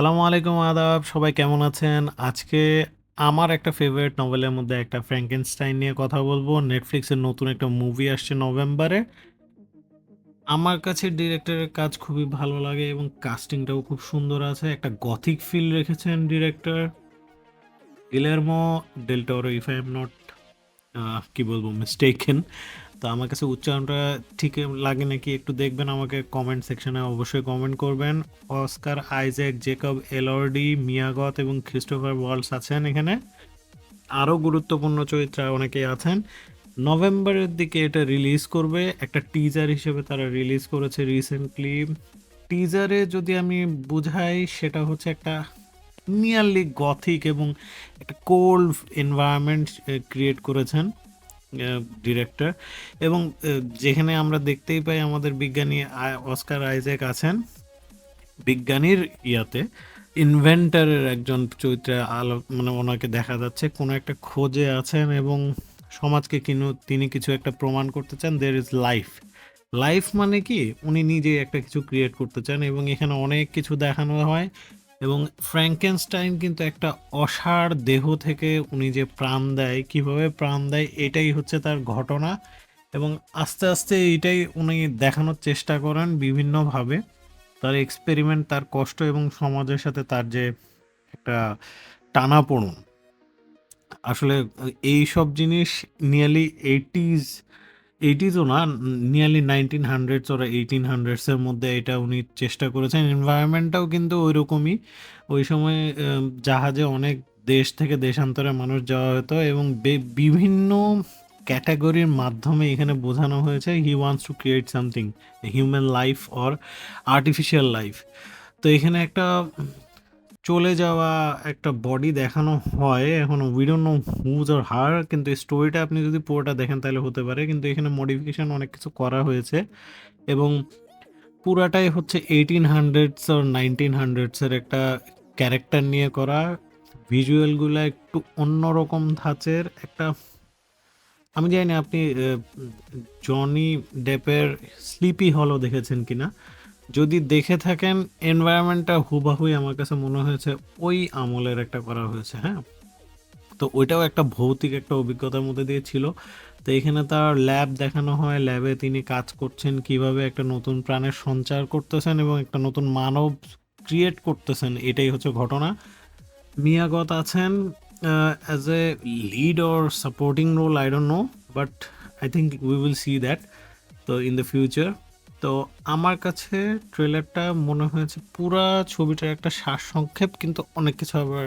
সালামু আলাইকুম, আদাব। সবাই কেমন আছেন? আজকে আমার একটা ফেভারিট নভেলের মধ্যে একটা ফ্র্যাঙ্কেনস্টাইন নিয়ে কথা বলব। নেটফ্লিক্সের নতুন একটা মুভি আসছে নভেম্বরে। আমার কাছে ডিরেক্টরের কাজ খুবই ভালো লাগে এবং কাস্টিংটাও খুব সুন্দর আছে। একটা গথিক ফিল রেখেছেন director Guillermo del Toro if I am not কি বলব মিস্টেকেন তো আমার কাছে উচ্চারণটা ঠিক লাগে নাকি একটু দেখবেন আমাকে কমেন্ট সেকশনে অবশ্যই কমেন্ট করবেন। Oscar Isaac Jacob Elordi Mia Goth এবং ক্রিস্টোফার ওয়ালস আছেন এখানে। আরও গুরুত্বপূর্ণ চরিত্র অনেকেই আছেন। নভেম্বরের দিকে এটা রিলিজ করবে। একটা টিজার হিসেবে তারা রিলিজ করেছে রিসেন্টলি টিজারে যদি আমি বুঝাই, সেটা হচ্ছে একটা নিয়ারলি গথিক এবং একটা কোল্ড এনভায়রনমেন্ট ক্রিয়েট করেছেন। ডিরেক্টর এবং যেখানে আমরা দেখতেই পাই আমাদের বিজ্ঞানী অস্কার আইজেক আছেন। বিজ্ঞানীর ইয়াতে ইনভেন্টারের একজন চরিত্রে আলো মানে ওনাকে দেখা যাচ্ছে। কোনো একটা খোঁজে আছেন এবং সমাজকে কিনু, তিনি কিছু একটা প্রমাণ করতে চান দের ইজ লাইফ লাইফ মানে কি? উনি নিজেই একটা কিছু ক্রিয়েট করতে চান এবং এখানে অনেক কিছু দেখানো হয়। এবং ফ্র্যাঙ্কেনস্টাইন কিন্তু একটা অসাড় দেহ থেকে উনি যে প্রাণ দেয়, কীভাবে প্রাণ দেয়, এটাই হচ্ছে তার ঘটনা। এবং আস্তে আস্তে এটাই উনি দেখানোর চেষ্টা করেন বিভিন্নভাবে। তার এক্সপেরিমেন্ট তার কষ্ট এবং সমাজের সাথে তার যে একটা টানাপোড়ন। আসলে এই সব জিনিস নিয়ারলি এইটিজ এইটিজও না নিয়ারলি নাইনটিন হান্ড্রেডস ওরা এইটিন হান্ড্রেডসের মধ্যে এটা উনি চেষ্টা করেছেন। এনভায়রনমেন্টটাও কিন্তু ওই রকমই ওই সময় জাহাজে অনেক দেশ থেকে দেশান্তরে মানুষ যাওয়া হতো এবং বিভিন্ন ক্যাটাগরির মাধ্যমে এখানে বোঝানো হয়েছে he wants to create something human life or artificial life তো এখানে একটা চলে যাওয়া একটা বডি দেখানো হয়, এখন we know whose or her কিন্তু স্টোরিটা আপনি যদি পুরোটা দেখেন তাহলে হতে পারে, কিন্তু এখানে মডিফিকেশন অনেক কিছু করা হয়েছে এবং পুরাটাই হচ্ছে এইটিন হান্ড্রেডস আর নাইনটিন হান্ড্রেডসের একটা ক্যারেক্টার নিয়ে করা। ভিজুয়ালগুলো একটু অন্যরকম ধাঁচের একটা, আমি জানি আপনি জনি ডেপের স্লিপি হলও দেখেছেন কিনা? যদি দেখে থাকেন এনভায়রনমেন্টটা হুবাহুই আমার কাছে মনে হয়েছে, ওই আমলের একটা করা হয়েছে হ্যাঁ? তো ওইটাও একটা ভৌতিক একটা অভিজ্ঞতার মধ্যে দিয়ে ছিল। তো এখানে তার ল্যাব দেখানো হয় ল্যাবে তিনি কাজ করছেন, কীভাবে একটা নতুন প্রাণের সঞ্চার করতেছেন এবং একটা নতুন মানব ক্রিয়েট করতেছেন, এটাই হচ্ছে ঘটনা। মিয়াগত আছেন as a lead or supporting role I don't know but I think we will see that তো ইন দ্য ফিউচার তো আমার কাছে ট্রেলারটা মনে হয়েছে পুরা ছবিটার একটা সারসংক্ষেপ, কিন্তু অনেক কিছু আবার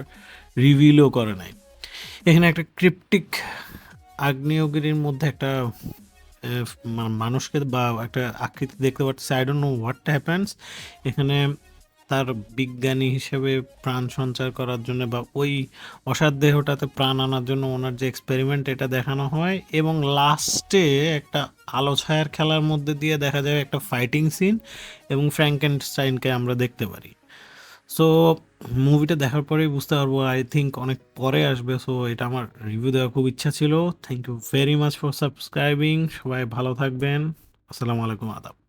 রিভিলও করে নাই। এখানে একটা ক্রিপ্টিক আগ্নেয়গিরির মধ্যে একটা মানুষকে বা একটা আকৃতি দেখতে পাচ্ছি। I don't know what happens এখানে তার বিজ্ঞানী হিসেবে প্রাণ সঞ্চার করার জন্য বা ওই অসার দেহটাতে প্রাণ আনার জন্য ওনার যে এক্সপেরিমেন্ট এটা দেখানো হয়। এবং লাস্টে একটা আলো ছায়ার খেলার মধ্যে দিয়ে দেখা যায় একটা ফাইটিং সিন এবং ফ্র্যাঙ্কেনস্টাইনকে আমরা দেখতে পারি। সো মুভিটা দেখার পরেই বুঝতে পারব আই থিঙ্ক অনেক পরে আসবে সো এটা আমার রিভিউ দেওয়ার খুব ইচ্ছা ছিল। Thank you very much for subscribing সবাই ভালো থাকবেন। আসসালামু আলাইকুম, আদাব।